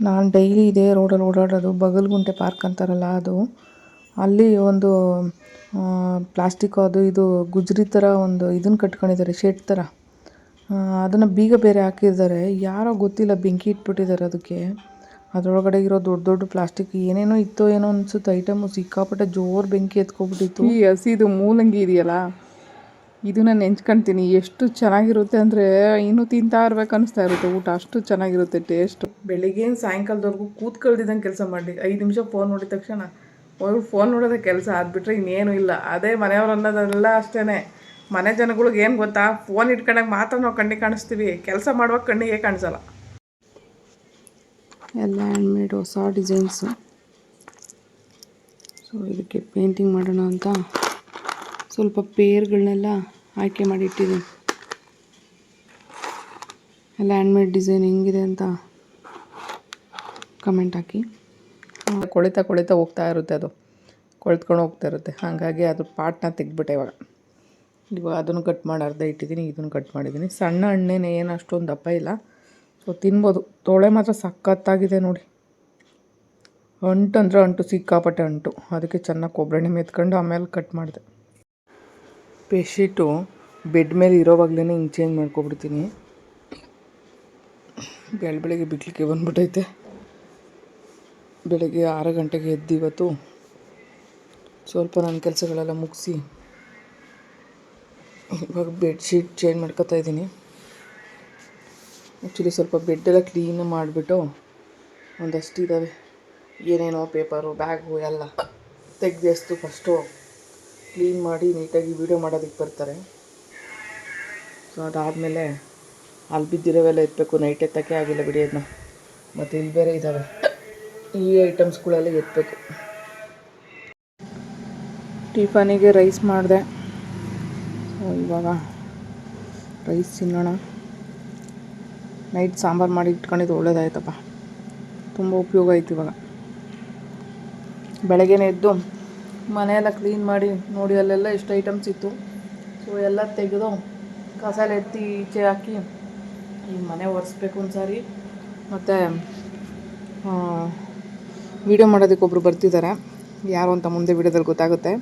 ನಾನು ಡೈಲಿ ಇದೇ ರೋಡಲ್ಲಿ ಓಡಾಡೋದು, ಬಗಲ್ಗುಂಟೆ ಪಾರ್ಕ್ ಅಂತಾರಲ್ಲ ಅದು. ಅಲ್ಲಿ ಒಂದು ಪ್ಲಾಸ್ಟಿಕ್ ಅದು, ಇದು ಗುಜ್ರಿ ಥರ ಒಂದು ಇದನ್ನು ಕಟ್ಕೊಂಡಿದ್ದಾರೆ ಶೆಡ್ ಥರ ಅದನ್ನು ಬೀಗ ಬೇರೆ ಹಾಕಿದ್ದಾರೆ. ಯಾರೋ ಗೊತ್ತಿಲ್ಲ, ಬೆಂಕಿ ಇಟ್ಬಿಟ್ಟಿದ್ದಾರೆ ಅದಕ್ಕೆ. ಅದರೊಳಗಡೆ ಇರೋ ದೊಡ್ಡ ದೊಡ್ಡ ಪ್ಲಾಸ್ಟಿಕ್ ಏನೇನೋ ಇತ್ತೋ ಏನೋ ಅನಿಸುತ್ತೆ ಐಟಮು ಸಿಕ್ಕಾಪಟ್ಟೆ ಜೋರು ಬೆಂಕಿ ಎತ್ಕೊಬಿಟ್ಟಿತ್ತು. ಈ ಹಸಿದು ಮೂಲಂಗಿ ಇದೆಯಲ್ಲ? ಇದನ್ನ ನೆಂಚ್ಕೊಳ್ತೀನಿ ಎಷ್ಟು ಚೆನ್ನಾಗಿರುತ್ತೆ ಅಂದರೆ ಇನ್ನೂ ತಿಂತಾ ಇರ್ಬೇಕು ಅನಿಸ್ತಾ ಇರುತ್ತೆ. ಊಟ ಅಷ್ಟು ಚೆನ್ನಾಗಿರುತ್ತೆ ಟೇಸ್ಟು ಬೆಳಿಗ್ಗೆ ಸಾಯಂಕಾಲದವರೆಗೂ ಕೂತ್ಕೊಳ್ದಿದ್ದಂಗೆ ಕೆಲಸ ಮಾಡಿ ಐದು ನಿಮಿಷ ಫೋನ್ ನೋಡಿದ ತಕ್ಷಣ ಅವ್ರು ಫೋನ್ ನೋಡೋದೇ ಕೆಲಸ. ಆದ್ಬಿಟ್ರೆ ಇನ್ನೇನು ಇಲ್ಲ. ಅದೇ ಮನೆಯವ್ರು ಅನ್ನೋದೆಲ್ಲ ಅಷ್ಟೇ ಮನೆ ಜನಗಳಿಗೆ ಏನು ಗೊತ್ತಾ? ಫೋನ್ ಇಟ್ಕೊಂಡಾಗ ಮಾತ್ರ ನಾವು ಕಣ್ಣಿಗೆ ಕಾಣಿಸ್ತೀವಿ. ಕೆಲಸ ಮಾಡುವಾಗ ಕಣ್ಣಿಗೆ ಕಾಣಿಸಲ್ಲ. ಎಲ್ಲ ಹ್ಯಾಂಡ್ಮೇಡ್ ಹೊಸ ಡಿಸೈನ್ಸು ಸೊ ಇದಕ್ಕೆ ಪೇಂಟಿಂಗ್ ಮಾಡೋಣ ಅಂತ. ಸ್ವಲ್ಪ ಪೇರ್ಗಳನ್ನೆಲ್ಲ ಆಯ್ಕೆ ಮಾಡಿ ಇಟ್ಟಿದ್ದೀನಿ. ಎಲ್ಲ ಹ್ಯಾಂಡ್ಮೇಡ್ ಡಿಸೈನ್ ಹೆಂಗಿದೆ ಅಂತ ಕಮೆಂಟ್ ಹಾಕಿ. ಕೊಳಿತಾ ಕೊಳಿತಾ ಹೋಗ್ತಾ ಇರುತ್ತೆ ಅದು. ಕೊಳೆತ್ಕೊಂಡು ಹೋಗ್ತಾ ಇರುತ್ತೆ. ಹಾಗಾಗಿ ಅದು ಪಾಟ್ನ ತೆಗ್ದುಬಿಟ್ಟೆ ಇವಾಗ. ಇವಾಗ ಅದನ್ನು ಕಟ್ ಮಾಡಿ ಅರ್ಧ ಇಟ್ಟಿದ್ದೀನಿ, ಇದನ್ನು ಕಟ್ ಮಾಡಿದ್ದೀನಿ. ಸಣ್ಣ ಹಣ್ಣೇನೆ ಏನು ಅಷ್ಟೊಂದು ದಪ್ಪ ಇಲ್ಲ. ಸೊ ತಿನ್ಬೋದು. ತೋಳೆ ಮಾತ್ರ ಸಖತ್ತಾಗಿದೆ ನೋಡಿ. ಅಂಟು ಅಂದರೆ ಅಂಟು, ಸಿಕ್ಕಾಪಟ್ಟೆ ಅಂಟು. ಅದಕ್ಕೆ ಚೆನ್ನಾಗಿ ಕೊಬ್ಬರಿ ಮೆತ್ಕೊಂಡು ಆಮೇಲೆ ಕಟ್ ಮಾಡಿದೆ. ಬೆಡ್ಶೀಟು ಬೆಡ್ ಮೇಲೆ ಇರೋವಾಗಲೇ ಹಿಂಗೆ ಚೇಂಜ್ ಮಾಡ್ಕೊಬಿಡ್ತೀನಿ. ಬೆಳ ಬೆಳಗ್ಗೆ ಬಿಡ್ಲಿಕ್ಕೆ ಬಂದ್ಬಿಟ್ಟೈತೆ ಬೆಳಗ್ಗೆ ಆರು ಗಂಟೆಗೆ ಎದ್ದು ಇವತ್ತು ಸ್ವಲ್ಪ ನನ್ನ ಕೆಲಸಗಳೆಲ್ಲ ಮುಗಿಸಿ ಇವಾಗ ಬೆಡ್ಶೀಟ್ ಚೇಂಜ್ ಮಾಡ್ಕೊತಾ ಇದ್ದೀನಿ. ಆ್ಯಕ್ಚುಲಿ ಸ್ವಲ್ಪ ಬೆಡ್ಡೆಲ್ಲ ಕ್ಲೀನ್ ಮಾಡಿಬಿಟ್ಟು ಒಂದಷ್ಟು ಇದ್ದಾವೆ ಏನೇನೋ ಪೇಪರು ಬ್ಯಾಗು ಎಲ್ಲ ತೆಗ್ದು ಫಸ್ಟು ಕ್ಲೀನ್ ಮಾಡಿ ನೀಟಾಗಿ ವೀಡಿಯೋ ಮಾಡೋದಕ್ಕೆ ಬರ್ತಾರೆ. ಸೊ ಅದಾದಮೇಲೆ ಅಲ್ಲಿ ಬಿದ್ದಿರೋವೆಲ್ಲ ಎತ್ತಬೇಕು ನೈಟ್ ಎತ್ತಕ್ಕೆ ಆಗಿಲ್ಲ ಬಿಡಿ ಅದನ್ನ ಮತ್ತು ಇಲ್ಲಿ ಬೇರೆ ಇದ್ದಾವೆ ಈ ಐಟಮ್ಸ್ಗಳೆಲ್ಲ ಎತ್ತಬೇಕು ಟಿಫನಿಗೆ ರೈಸ್ ಮಾಡಿದೆ. ಸೊ ಇವಾಗ ರೈಸ್ ತಿನ್ನೋಣ. ನೈಟ್ ಸಾಂಬಾರು ಮಾಡಿ ಇಟ್ಕೊಂಡಿದ್ದು ಒಳ್ಳೇದಾಯ್ತಪ್ಪ. ತುಂಬ ಉಪಯೋಗ ಆಯ್ತು ಇವಾಗ. ಬೆಳಗ್ಗೆನೇ ಎದ್ದು ಮನೆಯೆಲ್ಲ ಕ್ಲೀನ್ ಮಾಡಿ ನೋಡಿ, ಅಲ್ಲೆಲ್ಲ ಎಷ್ಟು ಐಟಮ್ಸ್ ಇತ್ತು. ಸೊ ಎಲ್ಲ ತೆಗೆದು ಕಸ ಎಲ್ಲ ಎತ್ತಿ ಈಚೆ ಹಾಕಿ ಈ ಮನೆ ಒರೆಸ್ಬೇಕು ಒಂದು ಸಾರಿ ಮತ್ತು ವೀಡಿಯೋ ಮಾಡೋದಕ್ಕೆ ಒಬ್ಬರು ಬರ್ತಿದ್ದಾರೆ ಯಾರು ಅಂತ ಮುಂದೆ ವೀಡಿಯೋದಲ್ಲಿ ಗೊತ್ತಾಗುತ್ತೆ.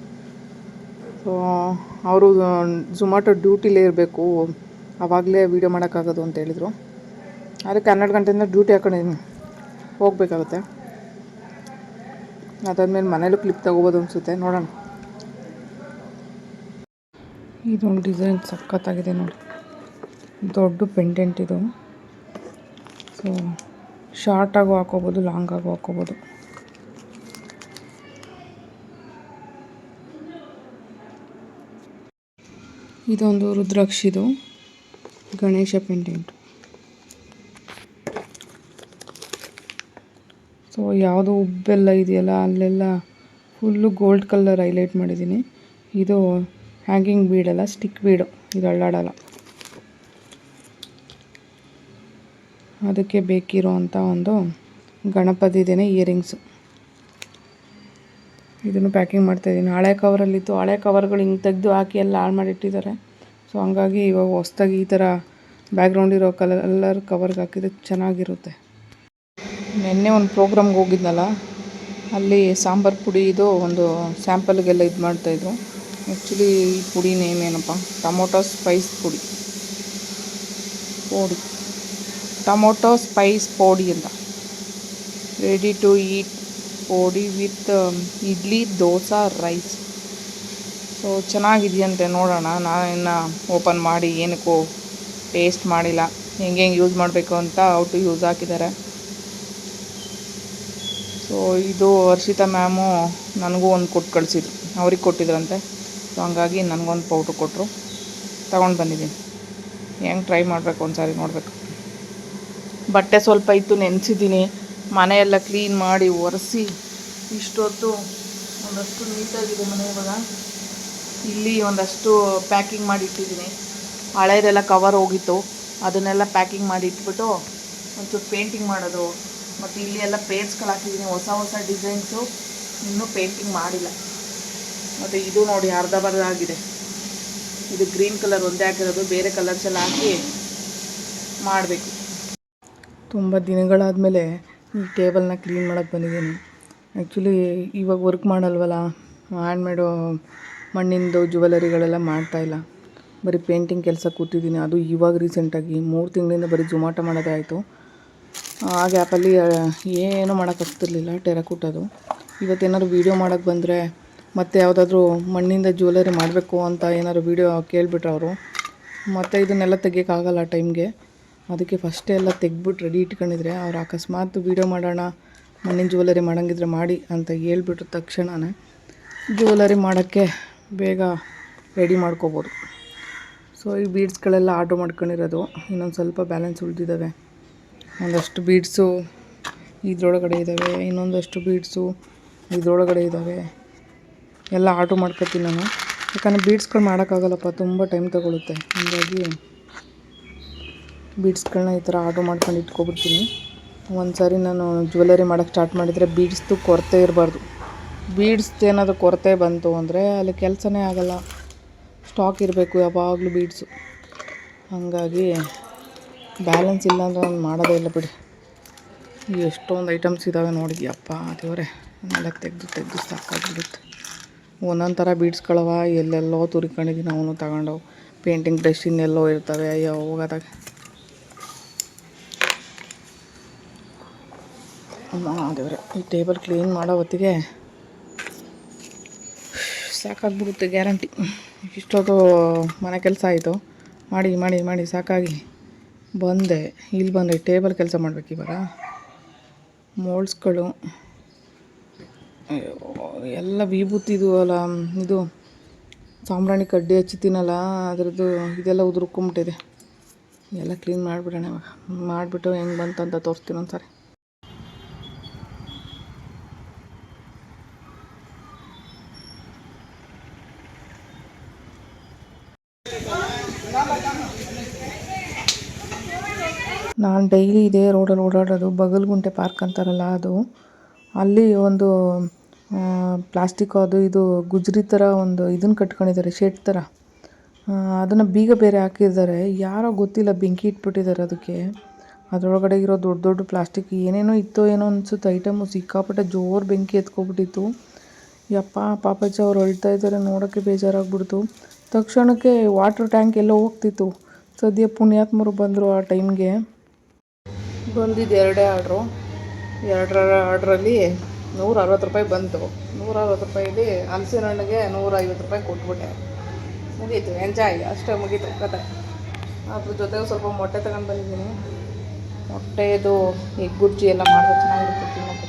ಸೊ ಅವರು ಝೊಮ್ಯಾಟೊ ಡ್ಯೂಟಿಲೇ ಇರಬೇಕು. ಆವಾಗಲೇ ವೀಡಿಯೋ ಮಾಡೋಕ್ಕಾಗೋದು ಅಂತ ಹೇಳಿದರು. ಅದಕ್ಕೆ ಹನ್ನೆರಡು ಗಂಟೆಯಿಂದ ಡ್ಯೂಟಿ ಹಾಕೊಂಡಿದ್ದೀನಿ ಹೋಗಬೇಕಾಗುತ್ತೆ. ಅದಾದ್ಮೇಲೆ ಮನೇಲೂ ಕ್ಲಿಪ್ ತಗೋಬೋದು ಅನಿಸುತ್ತೆ, ನೋಡೋಣ. ಇದೊಂದು ಡಿಸೈನ್ ಸಖತ್ತಾಗಿದೆ ನೋಡಿ. ದೊಡ್ಡ ಪೆಂಡೆಂಟ್ ಇದು. ಸೊ ಶಾರ್ಟಾಗೂ ಹಾಕೋಬೋದು ಲಾಂಗಾಗೂ ಹಾಕೋಬೋದು. ಇದೊಂದು ರುದ್ರಾಕ್ಷಿದು ಗಣೇಶ ಪೆಂಡೆಂಟ್ ಸೊ ಯಾವುದು ಉಬ್ಬೆಲ್ಲ ಇದೆಯಲ್ಲ, ಅಲ್ಲೆಲ್ಲ ಫುಲ್ಲು ಗೋಲ್ಡ್ ಕಲರ್ ಹೈಲೈಟ್ ಮಾಡಿದ್ದೀನಿ. ಇದು ಹ್ಯಾಂಗಿಂಗ್ ಬೀಡಲ್ಲ ಸ್ಟಿಕ್ ಬೀಡು ಇದು ಅಳ್ಳಾಡಲ್ಲ ಅದಕ್ಕೆ ಬೇಕಿರೋ ಒಂದು ಒಂದು ಗಣಪತಿದೇನೆ ಇಯರಿಂಗ್ಸು ಇದನ್ನು ಪ್ಯಾಕಿಂಗ್ ಮಾಡ್ತಾಯಿದ್ದೀನಿ ಹಳೆ ಕವರಲ್ಲಿತ್ತು ಹಳೆ ಕವರ್ಗಳು ಹಿಂಗೆ ತೆಗೆದು ಹಾಕಿ ಎಲ್ಲ ಹಾಳು ಮಾಡಿಟ್ಟಿದ್ದಾರೆ. ಸೊ ಹಂಗಾಗಿ ಇವಾಗ ಹೊಸ್ದಾಗಿ ಈ ಥರ ಬ್ಯಾಕ್ಗ್ರೌಂಡ್ ಇರೋ ಕಲರ್ ಎಲ್ಲರ ಕವರ್ಗೆ ಹಾಕಿದ್ರೆ ಚೆನ್ನಾಗಿರುತ್ತೆ. ನಿನ್ನೆ ಒಂದು ಪ್ರೋಗ್ರಾಮ್ಗೆ ಹೋಗಿದ್ನಲ್ಲ, ಅಲ್ಲಿ ಸಾಂಬಾರು ಪುಡಿ ಇದು ಒಂದು ಸ್ಯಾಂಪಲ್ಗೆಲ್ಲ ಇದು ಮಾಡ್ತಾಯಿದ್ರು. ಆ್ಯಕ್ಚುಲಿ ಈ ಪುಡಿ ನೇಮ್ ಏನಪ್ಪ? ಟೊಮೊಟೊ ಸ್ಪೈಸ್ ಪುಡಿ. ಪೋಡಿ. ಟೊಮೊಟೊ ಸ್ಪೈಸ್ ಪೋಡಿ ಅಂತ. Ready to eat podi with idli, dosa, rice. So ಚೆನ್ನಾಗಿದೆಯಂತೆ ನೋಡೋಣ. ನಾನು ಇನ್ನು ಓಪನ್ ಮಾಡಿ ಏನಕ್ಕೂ ಟೇಸ್ಟ್ ಮಾಡಿಲ್ಲ. ಹೆಂಗೆ ಹೆಂಗೆ ಯೂಸ್ ಮಾಡಬೇಕು ಅಂತ ಔಟು ಯೂಸ್ ಹಾಕಿದ್ದಾರೆ. ಸೊ ಇದು ಹರ್ಷಿತಾ ಮ್ಯಾಮು ನನಗೂ ಒಂದು ಕೊಟ್ಟು ಕಳಿಸಿದ್ರು. ಅವ್ರಿಗೆ ಕೊಟ್ಟಿದ್ರಂತೆ. ಸೊ ಹಂಗಾಗಿ ನನಗೊಂದು ಪೌಡ್ರ್ ಕೊಟ್ಟರು ತಗೊಂಡು ಬಂದಿದ್ದೀನಿ. ಹೆಂಗೆ ಟ್ರೈ ಮಾಡಬೇಕು ಒಂದು ಸಾರಿ ನೋಡಬೇಕು. ಬಟ್ಟೆ ಸ್ವಲ್ಪ ಇತ್ತು, ನೆನೆಸಿದ್ದೀನಿ. ಮನೆಯೆಲ್ಲ ಕ್ಲೀನ್ ಮಾಡಿ ಒರೆಸಿ. ಇಷ್ಟೊತ್ತು ಒಂದಷ್ಟು ನೀಟಾಗಿದೆ ಮನೆ ಇವಾಗ. ಇಲ್ಲಿ ಒಂದಷ್ಟು ಪ್ಯಾಕಿಂಗ್ ಮಾಡಿ ಇಟ್ಟಿದ್ದೀನಿ. ಹಳೆಯದೆಲ್ಲ ಕವರ್ ಹೋಗಿತ್ತು. ಅದನ್ನೆಲ್ಲ ಪ್ಯಾಕಿಂಗ್ ಮಾಡಿ ಇಟ್ಬಿಟ್ಟು ಒಂಚೂರು ಪೇಂಟಿಂಗ್ ಮಾಡೋದು. ಮತ್ತು ಇಲ್ಲಿ ಎಲ್ಲ ಪೇಜ್ಗಳು ಹಾಕಿದ್ದೀನಿ, ಹೊಸ ಹೊಸ ಡಿಸೈನ್ಸು ಇನ್ನೂ ಪೇಂಟಿಂಗ್ ಮಾಡಿಲ್ಲ. ಮತ್ತು ಇದು ನೋಡಿ ಅರ್ಧ ಬರ್ಧ ಆಗಿದೆ. ಇದು ಗ್ರೀನ್ ಕಲರ್ ಒಂದೇ ಹಾಕಿರೋದು, ಬೇರೆ ಕಲರ್ಸ್ ಎಲ್ಲ ಹಾಕಿ ಮಾಡಬೇಕು. ತುಂಬ ದಿನಗಳಾದಮೇಲೆ ಈ ಟೇಬಲ್ನ ಕ್ಲೀನ್ ಮಾಡೋಕ್ಕೆ ಬಂದಿದ್ದೀನಿ. ಆ್ಯಕ್ಚುಲಿ ಇವಾಗ ವರ್ಕ್ ಮಾಡಲ್ವಲ್ಲ ಹ್ಯಾಂಡ್ಮೇಡು ಮಣ್ಣಿಂದು ಜ್ಯುವೆಲರಿಗಳೆಲ್ಲ ಮಾಡ್ತಾಯಿಲ್ಲ ಬರೀ ಪೇಂಟಿಂಗ್ ಕೆಲಸ ಕೂತಿದ್ದೀನಿ. ಅದು ಇವಾಗ ರೀಸೆಂಟಾಗಿ ಮೂರು ತಿಂಗಳಿಂದ ಬರೀ ಜುಮಾಟ ಮಾಡೋದೇ ಆಯಿತು. ಆ ಗ್ಯಾಪಲ್ಲಿ ಏನೂ ಮಾಡೋಕ್ಕಾಗ್ತಿರ್ಲಿಲ್ಲ ಟೆರಕೂಟದು ಇವತ್ತೇನಾದ್ರು ವೀಡಿಯೋ ಮಾಡೋಕ್ಕೆ ಬಂದರೆ ಮತ್ತೆ ಯಾವುದಾದ್ರೂ ಮಣ್ಣಿಂದ ಜ್ಯುವೆಲರಿ ಮಾಡಬೇಕು ಅಂತ ಏನಾದ್ರು ವೀಡಿಯೋ ಕೇಳಿಬಿಟ್ರೆ ಅವರು. ಮತ್ತು ಇದನ್ನೆಲ್ಲ ತೆಗಿಯೋಕ್ಕಾಗಲ್ಲ ಟೈಮ್ಗೆ. ಅದಕ್ಕೆ ಫಸ್ಟೇ ಎಲ್ಲ ತೆಗ್ದುಬಿಟ್ಟು ರೆಡಿ ಇಟ್ಕೊಂಡಿದ್ರೆ, ಅವ್ರು ಅಕಸ್ಮಾತ್ ವೀಡಿಯೋ ಮಾಡೋಣ, ಮಣ್ಣಿನ ಜ್ಯುವೆಲರಿ ಮಾಡೋಂಗಿದ್ರೆ ಮಾಡಿ ಅಂತ ಹೇಳ್ಬಿಟ್ಟ ತಕ್ಷಣವೇ ಜ್ಯುವೆಲರಿ ಮಾಡೋಕ್ಕೆ ಬೇಗ ರೆಡಿ ಮಾಡ್ಕೋಬೋದು. ಸೊ ಈ ಬೀಡ್ಸ್ಗಳೆಲ್ಲ ಆರ್ಡ್ರ್ ಮಾಡ್ಕೊಂಡಿರೋದು. ಇನ್ನೊಂದು ಸ್ವಲ್ಪ ಬ್ಯಾಲೆನ್ಸ್ ಉಳಿದಿದ್ದಾವೆ. ಒಂದಷ್ಟು ಬೀಡ್ಸು ಇದ್ರೊಳಗಡೆ ಇದ್ದಾವೆ, ಇನ್ನೊಂದಷ್ಟು ಬೀಡ್ಸು ಇದ್ರೊಳಗಡೆ ಇದ್ದಾವೆ. ಎಲ್ಲ ಆರ್ಡ್ರ್ ಮಾಡ್ಕೊತೀನಿ ನಾನು. ಯಾಕಂದರೆ ಬೀಡ್ಸ್ಗಳು ಮಾಡೋಕ್ಕಾಗಲ್ಲಪ್ಪ, ತುಂಬ ಟೈಮ್ ತೊಗೊಳುತ್ತೆ. ಹಾಗಾಗಿ ಬೀಡ್ಸ್ಗಳನ್ನ ಈ ಥರ ಆರ್ಡ್ರ್ ಮಾಡ್ಕೊಂಡು ಇಟ್ಕೊಬಿಡ್ತೀನಿ. ಒಂದು ಸಾರಿ ನಾನು ಜ್ಯುವೆಲರಿ ಮಾಡೋಕ್ಕೆ ಸ್ಟಾರ್ಟ್ ಮಾಡಿದರೆ ಬೀಡ್ಸ್ದು ಕೊರತೆ ಇರಬಾರ್ದು. ಬೀಡ್ಸ್ದು ಏನಾದರೂ ಕೊರತೆ ಬಂತು ಅಂದರೆ ಅಲ್ಲಿ ಕೆಲಸನೇ ಆಗೋಲ್ಲ. ಸ್ಟಾಕ್ ಇರಬೇಕು ಯಾವಾಗಲೂ ಬೀಡ್ಸು. ಹಾಗಾಗಿ ಬ್ಯಾಲೆನ್ಸ್ ಇಲ್ಲ ಅಂದರೆ ನಾನು ಮಾಡೋದೇ ಇಲ್ಲ ಬಿಡಿ. ಎಷ್ಟೊಂದು ಐಟಮ್ಸ್ ಇದ್ದಾವೆ ನೋಡಿದ್ಯಪ್ಪ ದೇವರೇ. ನೆಲ ತೆಗೆದು ತೆಗೆದು ಸಾಕಾಗ್ಬಿಡುತ್ತೆ ಒಂದೊಂದು ಥರ ಬೀಡ್ಸ್ಗಳವ ಎಲ್ಲೆಲ್ಲೋ ತುರ್ಕೊಂಡಿದ್ದೀನಿ ಅವನು ತಗೊಂಡವು. ಪೇಂಟಿಂಗ್ ಬ್ರಷ್ ಇನ್ನೆಲ್ಲೋ ಇರ್ತವೆ. ಅಯ್ಯೋ, ಹೋಗೋದಾಗ. ದೇವ್ರೆ, ಈ ಟೇಬಲ್ ಕ್ಲೀನ್ ಮಾಡೋ ಹೊತ್ತಿಗೆ ಸಾಕಾಗ್ಬಿಡುತ್ತೆ ಗ್ಯಾರಂಟಿ ಇಷ್ಟೊಂದು ಮನೆ ಕೆಲಸ ಆಯಿತು. ಮಾಡಿ ಮಾಡಿ ಮಾಡಿ, ಸಾಕಾಗಿ. ಬಂದೆ. ಇಲ್ಲಿ ಬಂದೆ. ಟೇಬಲ್ ಕೆಲಸ ಮಾಡ್ಬೇಕು ಇವಾಗ. ಮೋಲ್ಡ್ಸ್ಗಳು ಅಯ್ಯೋ, ಎಲ್ಲ ವಿಭೂತಿದು ಅಲ್ಲ, ಇದು ಸಾಂಬ್ರಾಣಿ ಕಡ್ಡಿ ಹಚ್ಚಿತೀನಲ್ಲ ಅದರದ್ದು ಇದೆಲ್ಲ ಉದುರ್ಕೊಂಬಿಟ್ಟಿದೆ. ಎಲ್ಲ ಕ್ಲೀನ್ ಮಾಡಿಬಿಡೋಣ ಇವಾಗ. ಮಾಡಿಬಿಟ್ಟು ಹೆಂಗೆ ಬಂತಂತ ತೋರಿಸ್ತೀನಿ ಒಂದ್ಸರಿ. ನಾನು ಡೈಲಿ ಇದೇ ರೋಡಲ್ಲಿ ಓಡಾಡೋದು, ಬಗಲ್ಗುಂಟೆ ಪಾರ್ಕ್ ಅಂತಾರಲ್ಲ ಅದು. ಅಲ್ಲಿ ಒಂದು ಪ್ಲಾಸ್ಟಿಕ್ ಅದು, ಇದು ಗುಜ್ರಿ ಥರ ಒಂದು ಇದನ್ನು ಕಟ್ಕೊಂಡಿದ್ದಾರೆ ಶೆಡ್ ಥರ ಅದನ್ನು ಬೀಗ ಬೇರೆ ಹಾಕಿದ್ದಾರೆ. ಯಾರೋ ಗೊತ್ತಿಲ್ಲ, ಬೆಂಕಿ ಇಟ್ಬಿಟ್ಟಿದ್ದಾರೆ ಅದಕ್ಕೆ. ಅದರೊಳಗಡೆ ಇರೋ ದೊಡ್ಡ ದೊಡ್ಡ ಪ್ಲಾಸ್ಟಿಕ್ ಏನೇನೋ ಇತ್ತೋ ಏನೋ ಅನಿಸುತ್ತೆ ಐಟಮು ಸಿಕ್ಕಾಪಟ್ಟೆ ಜೋರು ಬೆಂಕಿ ಎತ್ಕೊಬಿಟ್ಟಿತ್ತು. ಯಪ್ಪ ಪಾಪಚ್ಚ ಅವ್ರು ಅಳ್ತಾ ಇದ್ದಾರೆ ನೋಡೋಕ್ಕೆ ಬೇಜಾರಾಗ್ಬಿಡ್ತು. ತಕ್ಷಣಕ್ಕೆ ವಾಟ್ರ್ ಟ್ಯಾಂಕ್ ಎಲ್ಲೋ ಹೋಗ್ತಿತ್ತು. ಸದ್ಯ ಪುಣ್ಯಾತ್ಮರು ಬಂದರು ಆ ಟೈಮ್ಗೆ ಬಂದಿದ್ದು ಎರಡೇ ಆರ್ಡ್ರು. ಎರಡರ ಆರ್ಡ್ರಲ್ಲಿ ನೂರ ಅರವತ್ತು ರೂಪಾಯಿ ಬಂತು. ನೂರ ಅರವತ್ತು ರೂಪಾಯಿಲಿ ಹಲಸಿನ ಹಣ್ಣಿಗೆ ನೂರ ಐವತ್ತು ರೂಪಾಯಿ ಕೊಟ್ಬಿಟ್ಟೆ. ಮುಗೀತು, ಎಂಜಾಯ್, ಅಷ್ಟೇ ಮುಗೀತು ಕತೆ. ಅದ್ರ ಜೊತೆಗೆ ಸ್ವಲ್ಪ ಮೊಟ್ಟೆ ತಗೊಂಡು ಬಂದಿದ್ದೀನಿ. ಮೊಟ್ಟೆದು ಈ ಗುಜ್ಜಿ ಎಲ್ಲ ಮಾಡಿದ್ರೆ ಚೆನ್ನಾಗಿರುತ್ತೆ ತಿನ್ನೋಕ್ಕೆ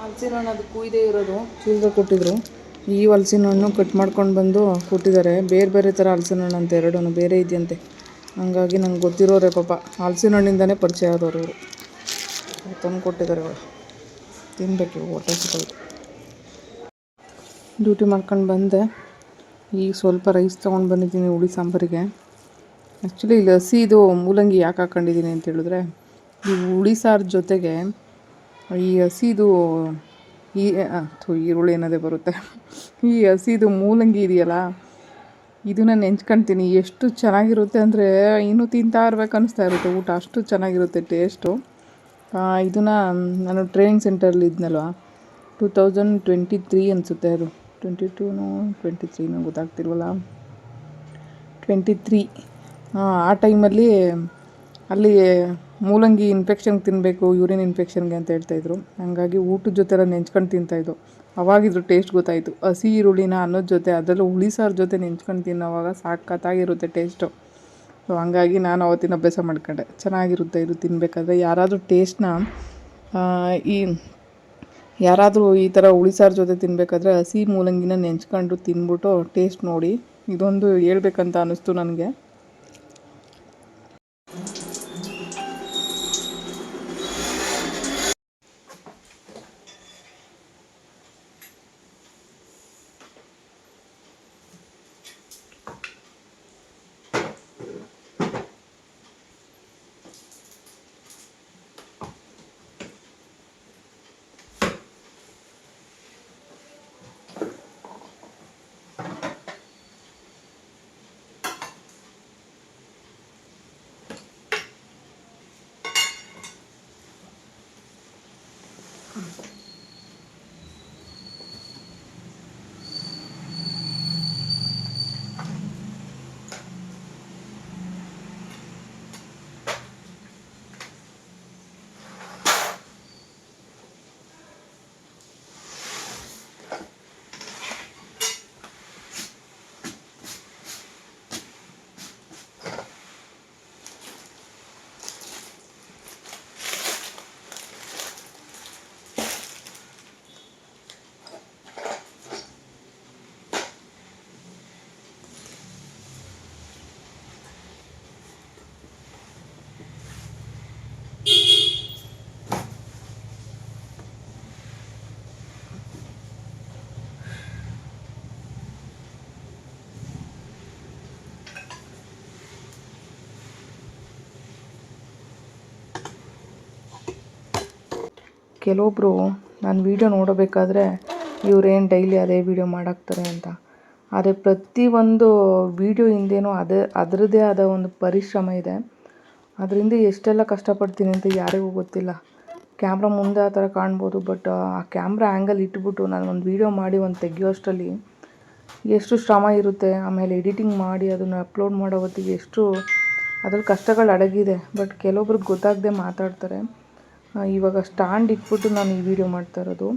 ಹಲಸಿನ ಹಣ್ಣು ಅದು ಕುಯ್ದೇ ಇರೋದು. ಚೀಲದಾಗ ಕೊಟ್ಟಿದ್ರು. ಈ ಹಲಸಿನ ಹಣ್ಣು ಕಟ್ ಮಾಡ್ಕೊಂಡು ಬಂದು ಕೊಟ್ಟಿದ್ದಾರೆ. ಬೇರೆ ಬೇರೆ ಥರ ಹಲಸಿನ ಹಣ್ಣು ಅಂತ ಎರಡೂ, ಬೇರೆ ಇದೆಯಂತೆ. ಹಂಗಾಗಿ ನಂಗೆ ಗೊತ್ತಿರೋರೆ ಪಾಪ. ಹಲಸಿನ ಹಣ್ಣಿಂದನೇ ಪರಿಚಯ ಆದವರು ಇವರು. ತಂದು ಕೊಟ್ಟಿದ್ದಾರೆ ಇವಾಗ ತಿನ್ನಬೇಕು ಹೊಟ್ಟೆ ಸಿಗೋದು ಡ್ಯೂಟಿ ಮಾಡ್ಕೊಂಡು ಬಂದೆ. ಈಗ ಸ್ವಲ್ಪ ರೈಸ್ ತೊಗೊಂಡು ಬಂದಿದ್ದೀನಿ ಹುಳಿ ಸಾಂಬಾರಿಗೆ. ಆ್ಯಕ್ಚುಲಿ ಇಲ್ಲಿ ಹಸಿ ಇದು ಮೂಲಂಗಿ ಯಾಕೆ ಹಾಕೊಂಡಿದ್ದೀನಿ ಅಂತ ಹೇಳಿದ್ರೆ, ಈ ಹುಳಿ ಸಾರು ಜೊತೆಗೆ ಈ ಹಸಿದು ಈ ಅಥವಾ ಈರುಳ್ಳಿ ಅನ್ನೋದೇ ಬರುತ್ತೆ. ಈ ಹಸಿದು ಮೂಲಂಗಿ ಇದೆಯಲ್ಲ ಇದನ್ನ ನೆಂಚ್ಕೊಳ್ತೀನಿ ಎಷ್ಟು ಚೆನ್ನಾಗಿರುತ್ತೆ ಅಂದರೆ ಇನ್ನೂ ತಿಂತಾ ಇರ್ಬೇಕು ಅನಿಸ್ತಾ ಇರುತ್ತೆ. ಊಟ ಅಷ್ಟು ಚೆನ್ನಾಗಿರುತ್ತೆ ಟೇಸ್ಟು ಇದನ್ನು ನಾನು ಟ್ರೈನಿಂಗ್ ಸೆಂಟರಲ್ಲಿ ಇದ್ನಲ್ವ? ಟೂ ತೌಸಂಡ್ ಟ್ವೆಂಟಿ ತ್ರೀ ಅನಿಸುತ್ತೆ ಅದು. ಟ್ವೆಂಟಿ ಟೂನೋ ಟ್ವೆಂಟಿ ತ್ರೀನೋ ಗೊತ್ತಾಗ್ತಿಲ್ವಲ್ಲ? ಟ್ವೆಂಟಿ ತ್ರೀ ಆ ಟೈಮಲ್ಲಿ ಅಲ್ಲಿ ಮೂಲಂಗಿ ಇನ್ಫೆಕ್ಷನ್ಗೆ ತಿನ್ನಬೇಕು ಯೂರಿನ್ ಇನ್ಫೆಕ್ಷನ್ಗೆ ಅಂತ ಹೇಳ್ತಾಯಿದ್ರು ಹಾಗಾಗಿ ಊಟದ ಜೊತೆ ನೆಂಚ್ಕೊಂಡು ತಿಂತಾಯಿದ್ದು ಅವಾಗಿದ್ರ ಟೇಸ್ಟ್ ಗೊತ್ತಾಯಿತು. ಹಸಿ ಈರುಳ್ಳಿನ ಅನ್ನದ ಜೊತೆ ಅದರಲ್ಲೂ ಹುಳಿ ಸಾರು ಜೊತೆ ನೆಂಚ್ಕೊಂಡು ತಿನ್ನೋವಾಗ ಸಾಕತ್ತಾಗಿರುತ್ತೆ ಟೇಸ್ಟು ಸೊ ಹಂಗಾಗಿ ನಾನು ಅವತ್ತಿನ ಅಭ್ಯಾಸ ಮಾಡ್ಕೊಂಡೆ. ಚೆನ್ನಾಗಿರುತ್ತೆ ಇದು ತಿನ್ನಬೇಕಾದ್ರೆ ಯಾರಾದರೂ ಟೇಸ್ಟ್ನ ಈ, ಯಾರಾದರೂ ಈ ಥರ ಹುಳಿ ಸಾರು ಜೊತೆ ತಿನ್ನಬೇಕಾದ್ರೆ ಹಸಿ ಮೂಲಂಗಿನ ನೆಂಚ್ಕೊಂಡು ತಿನ್ಬಿಟ್ಟು ಟೇಸ್ಟ್ ನೋಡಿ. ಇದೊಂದು ಹೇಳ್ಬೇಕಂತ ಅನ್ನಿಸ್ತು ನನಗೆ. ಕೆಲವೊಬ್ಬರು ನಾನು ವೀಡಿಯೋ ನೋಡಬೇಕಾದ್ರೆ ಇವ್ರೇನು ಡೈಲಿ ಅದೇ ವೀಡಿಯೋ ಮಾಡಾಕ್ತಾರೆ ಅಂತ. ಆದರೆ ಪ್ರತಿಯೊಂದು ವೀಡಿಯೋ ಹಿಂದೇನೂ ಅದೇ, ಅದರದ್ದೇ ಆದ ಒಂದು ಪರಿಶ್ರಮ ಇದೆ. ಅದರಿಂದ ಎಷ್ಟೆಲ್ಲ ಕಷ್ಟಪಡ್ತೀನಿ ಅಂತ ಯಾರಿಗೂ ಗೊತ್ತಿಲ್ಲ. ಕ್ಯಾಮ್ರಾ ಮುಂದೆ ಆ ಥರ ಕಾಣ್ಬೋದು ಬಟ್ ಆ ಕ್ಯಾಮ್ರಾ ಆ್ಯಂಗಲ್ ಇಟ್ಬಿಟ್ಟು ನಾನು ಒಂದು ವೀಡಿಯೋ ಮಾಡಿ ಒಂದು ತೆಗಿಯೋಷ್ಟರಲ್ಲಿ ಎಷ್ಟು ಶ್ರಮ ಇರುತ್ತೆ, ಆಮೇಲೆ ಎಡಿಟಿಂಗ್ ಮಾಡಿ ಅದನ್ನು ಅಪ್ಲೋಡ್ ಮಾಡೋ ಹೊತ್ತಿಗೆ ಎಷ್ಟು ಅದ್ರಲ್ಲಿ ಕಷ್ಟಗಳು ಅಡಗಿದೆ. ಬಟ್ ಕೆಲವೊಬ್ರಿಗೆ ಗೊತ್ತಾಗದೆ ಮಾತಾಡ್ತಾರೆ. ಇವಾಗ ಸ್ಟ್ಯಾಂಡ್ ಇಟ್ಬಿಟ್ಟು ನಾನು ಈ ವಿಡಿಯೋ ಮಾಡ್ತಾ ಇರೋದು.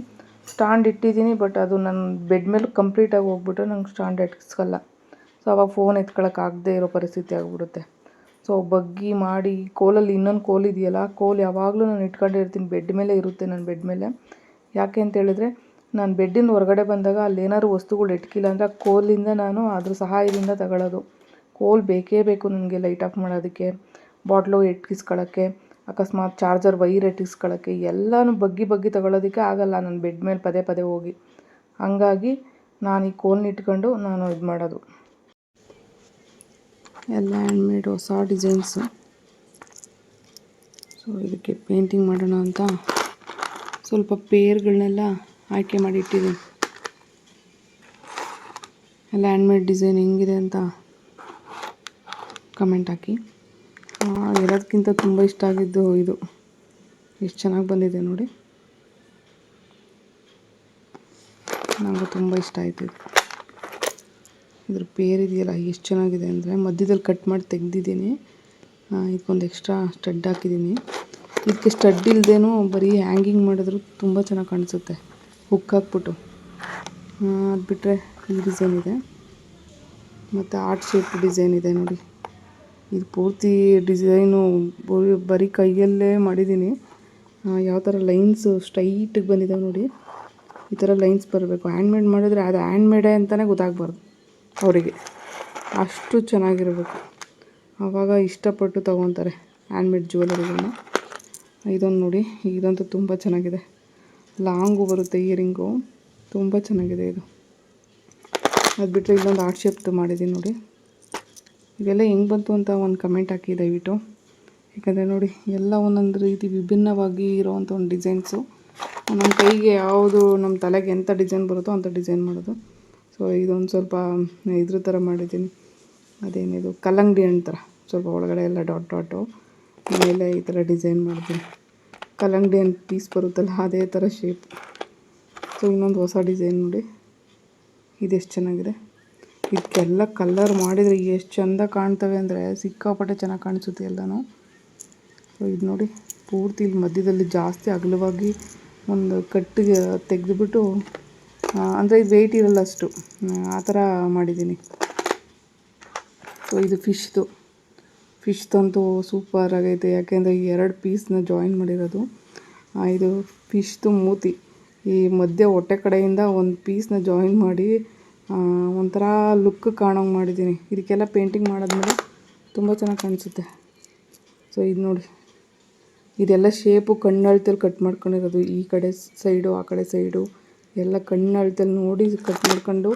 ಸ್ಟ್ಯಾಂಡ್ ಇಟ್ಟಿದ್ದೀನಿ ಬಟ್ ಅದು ನನ್ನ ಬೆಡ್ ಮೇಲೆ ಕಂಪ್ಲೀಟಾಗಿ ಹೋಗ್ಬಿಟ್ಟು ನಂಗೆ ಸ್ಟ್ಯಾಂಡ್ ಎಟ್ಸ್ಕಲ್ಲ ಸೊ ಅವಾಗ ಫೋನ್ ಎತ್ಕೊಳಕ್ಕಾಗದೇ ಇರೋ ಪರಿಸ್ಥಿತಿ ಆಗಿಬಿಡುತ್ತೆ. ಸೊ ಬಗ್ಗಿ ಮಾಡಿ, ಕೋಲಲ್ಲಿ ಇನ್ನೊಂದು ಕೋಲ್ ಇದೆಯಲ್ಲ ಕೋಲ್ ಯಾವಾಗಲೂ ನಾನು ಇಟ್ಕೊಂಡಿರ್ತೀನಿ ಬೆಡ್ ಮೇಲೆ ಇರುತ್ತೆ ನನ್ನ ಬೆಡ್ ಮೇಲೆ. ಯಾಕೆ ಅಂತ ಹೇಳಿದ್ರೆ, ನಾನು ಬೆಡ್ಡಿಂದ ಹೊರಗಡೆ ಬಂದಾಗ ಅಲ್ಲೇನಾದ್ರು ವಸ್ತುಗಳು ಎಟ್ಕಿಲ್ಲ ಅಂದರೆ ಕೋಲಿಂದ ನಾನು ಅದ್ರ ಸಹಾಯದಿಂದ ತಗೊಳ್ಳೋದು ಕೋಲ್ ಬೇಕೇ ಬೇಕು ನನಗೆ ಲೈಟ್ ಆಫ್ ಮಾಡೋದಕ್ಕೆ ಬಾಟ್ಲು ಎಟ್ಕಿಸ್ಕೊಳ್ಳೋಕ್ಕೆ ಅಕಸ್ಮಾತ್ ಚಾರ್ಜರ್ ವೈರ್ ಎಟ್ಟಿಸ್ಕೊಳ್ಳೋಕ್ಕೆ ಎಲ್ಲನೂ ಬಗ್ಗಿ ಬಗ್ಗಿ ತಗೊಳ್ಳೋದಕ್ಕೆ ಆಗಲ್ಲ. ನನ್ನ ಬೆಡ್ ಮೇಲೆ ಪದೇ ಪದೇ ಹೋಗಿ. ಹಂಗಾಗಿ ನಾನು ಈ ಕೋಲ್ನ ಇಟ್ಕೊಂಡು ನಾನು ಇದು ಮಾಡೋದು. ಎಲ್ಲ ಹ್ಯಾಂಡ್ಮೇಡ್ ಹೊಸ ಡಿಸೈನ್ಸು ಸೊ ಇದಕ್ಕೆ ಪೇಂಟಿಂಗ್ ಮಾಡೋಣ ಅಂತ ಸ್ವಲ್ಪ ಪೇರ್ಗಳನ್ನೆಲ್ಲ ಆಯ್ಕೆ ಮಾಡಿ ಇಟ್ಟಿದ್ದೀನಿ. ಎಲ್ಲ ಹ್ಯಾಂಡ್ಮೇಡ್ ಡಿಸೈನ್ ಹೆಂಗಿದೆ ಅಂತ ಕಮೆಂಟ್ ಹಾಕಿ. ಎಲ್ಲದಕ್ಕಿಂತ ತುಂಬ ಇಷ್ಟ ಆಗಿದ್ದು ಇದು. ಎಷ್ಟು ಚೆನ್ನಾಗಿ ಬಂದಿದೆ ನೋಡಿ. ನನಗೆ ತುಂಬ ಇಷ್ಟ ಆಯಿತು ಇದು. ಇದ್ರ ಇದೆಯಲ್ಲ ಎಷ್ಟು ಚೆನ್ನಾಗಿದೆ ಅಂದರೆ ಮಧ್ಯದಲ್ಲಿ ಕಟ್ ಮಾಡಿ ತೆಗೆದಿದ್ದೀನಿ. ಇದಕ್ಕೊಂದು ಎಕ್ಸ್ಟ್ರಾ ಸ್ಟಡ್ ಹಾಕಿದ್ದೀನಿ. ಇದಕ್ಕೆ ಸ್ಟಡ್ ಇಲ್ಲದೇನೂ ಬರೀ ಹ್ಯಾಂಗಿಂಗ್ ಮಾಡಿದ್ರು ತುಂಬ ಚೆನ್ನಾಗಿ ಕಾಣಿಸುತ್ತೆ. ಹುಕ್ ಹಾಕ್ಬಿಟ್ಟು. ಅದು ಬಿಟ್ಟರೆ ಈ ಡಿಸೈನ್ ಇದೆ. ಮತ್ತು ಆರ್ಟ್ ಶೇಪ್ ಡಿಸೈನ್ ಇದೆ ನೋಡಿ. ಇದು ಪೂರ್ತಿ ಡಿಸೈನು ಬರೀ ಕೈಯಲ್ಲೇ ಮಾಡಿದ್ದೀನಿ. ಯಾವ ಥರ ಲೈನ್ಸು ಸ್ಟ್ರೈಟಿಗೆ ಬಂದಿದ್ದಾವೆ ನೋಡಿ. ಈ ಥರ ಲೈನ್ಸ್ ಬರಬೇಕು. ಹ್ಯಾಂಡ್ಮೇಡ್ ಮಾಡಿದ್ರೆ ಅದು ಹ್ಯಾಂಡ್ಮೇಡೇ ಅಂತಲೇ ಗೊತ್ತಾಗಬಾರ್ದು ಅವರಿಗೆ. ಅಷ್ಟು ಚೆನ್ನಾಗಿರಬೇಕು. ಆವಾಗ ಇಷ್ಟಪಟ್ಟು ತೊಗೊತಾರೆ ಹ್ಯಾಂಡ್ಮೇಡ್ ಜ್ಯುವೆಲರಿಗಳನ್ನ ಇದೊಂದು ನೋಡಿ, ಇದಂತೂ ತುಂಬ ಚೆನ್ನಾಗಿದೆ. ಲಾಂಗು ಬರುತ್ತೆ, ಇಯರಿಂಗು. ತುಂಬ ಚೆನ್ನಾಗಿದೆ ಇದು. ಅದು ಬಿಟ್ಟರೆ ಇಲ್ಲೊಂದು ಆರ್ಟ್ ಶೇಪ್ದು ಮಾಡಿದ್ದೀನಿ ನೋಡಿ. ಇವೆಲ್ಲ ಹೆಂಗೆ ಬಂತು ಅಂತ ಒಂದು ಕಮೆಂಟ್ ಹಾಕಿ ದಯವಿಟ್ಟು. ಯಾಕಂದರೆ ನೋಡಿ, ಎಲ್ಲ ಒಂದೊಂದು ರೀತಿ ವಿಭಿನ್ನವಾಗಿ ಇರೋವಂಥ ಒಂದು ಡಿಸೈನ್ಸು ನಮ್ಮ ಕೈಗೆ ಯಾವುದು ನಮ್ಮ ತಲೆಗೆ ಎಂಥ ಡಿಸೈನ್ ಬರುತ್ತೋ ಅಂಥ ಡಿಸೈನ್ ಮಾಡೋದು. ಸೊ ಇದೊಂದು ಸ್ವಲ್ಪ ಇದ್ರ ಥರ ಮಾಡಿದ್ದೀನಿ. ಅದೇನಿದು ಕಲ್ಲಂಗಡಿ ಹಣ್ಣು ಸ್ವಲ್ಪ ಒಳಗಡೆ ಎಲ್ಲ ಡಾಟ್ ಡಾಟು. ಆಮೇಲೆ ಈ ಥರ ಡಿಸೈನ್ ಮಾಡಿದ್ದೀನಿ ಕಲ್ಲಂಗಡಿ ಹಣ್ಣು ಪೀಸ್ ಬರುತ್ತಲ್ಲ, ಅದೇ ಥರ ಶೇಪ್ ಸೊ ಇನ್ನೊಂದು ಹೊಸ ಡಿಸೈನ್ ನೋಡಿ. ಇದೆಷ್ಟು ಚೆನ್ನಾಗಿದೆ. ಇದಕ್ಕೆಲ್ಲ ಕಲ್ಲರ್ ಮಾಡಿದರೆ ಎಷ್ಟು ಚೆಂದ ಕಾಣ್ತವೆ ಅಂದರೆ ಸಿಕ್ಕಾಪಟ್ಟೆ ಚೆನ್ನಾಗಿ ಕಾಣಿಸುತ್ತೆ ಎಲ್ಲನೂ. ಸೊ ಇದು ನೋಡಿ, ಪೂರ್ತಿ ಇಲ್ಲಿ ಮಧ್ಯದಲ್ಲಿ ಜಾಸ್ತಿ ಅಗಲವಾಗಿ ಒಂದು ಕಟ್ಟಿಗೆ ತೆಗೆದುಬಿಟ್ಟು ಅಂದರೆ ಇದು ವೆಯ್ಟ್ ಇರಲ್ಲ ಅಷ್ಟು ಆ ಥರ ಮಾಡಿದ್ದೀನಿ. ಸೊ ಇದು ಫಿಶ್ದು ಫಿಶ್ದಂತೂ ಸೂಪರ್ ಆಗೈತೆ. ಯಾಕೆಂದರೆ ಈ ಎರಡು ಪೀಸ್ನ ಜಾಯಿನ್ ಮಾಡಿರೋದು. ಇದು ಫಿಶ್ದು ಮೂತಿ. ಈ ಮಧ್ಯ ಹೊಟ್ಟೆ ಕಡೆಯಿಂದ ಒಂದು ಪೀಸ್ನ ಜಾಯಿನ್ ಮಾಡಿ ಒಂಥರ ಲುಕ್ ಕಾಣೋಂಗೆ ಮಾಡಿದ್ದೀನಿ ಇದಕ್ಕೆಲ್ಲ ಪೇಂಟಿಂಗ್ ಮಾಡಾದ್ಮೇಲೆ ತುಂಬ ಚೆನ್ನಾಗಿ ಕಾಣಿಸುತ್ತೆ. ಸೊ ಇದು ನೋಡಿ. ಇದೆಲ್ಲ ಶೇಪು ಕಣ್ಣಳ್ತಲ್ಲಿ ಕಟ್ ಮಾಡ್ಕೊಂಡಿರೋದು. ಈ ಕಡೆ ಸೈಡು ಆ ಕಡೆ ಸೈಡು ಎಲ್ಲ ಕಣ್ಣಳ್ತಲ್ಲಿ ನೋಡಿ ಕಟ್ ಮಾಡ್ಕೊಂಡು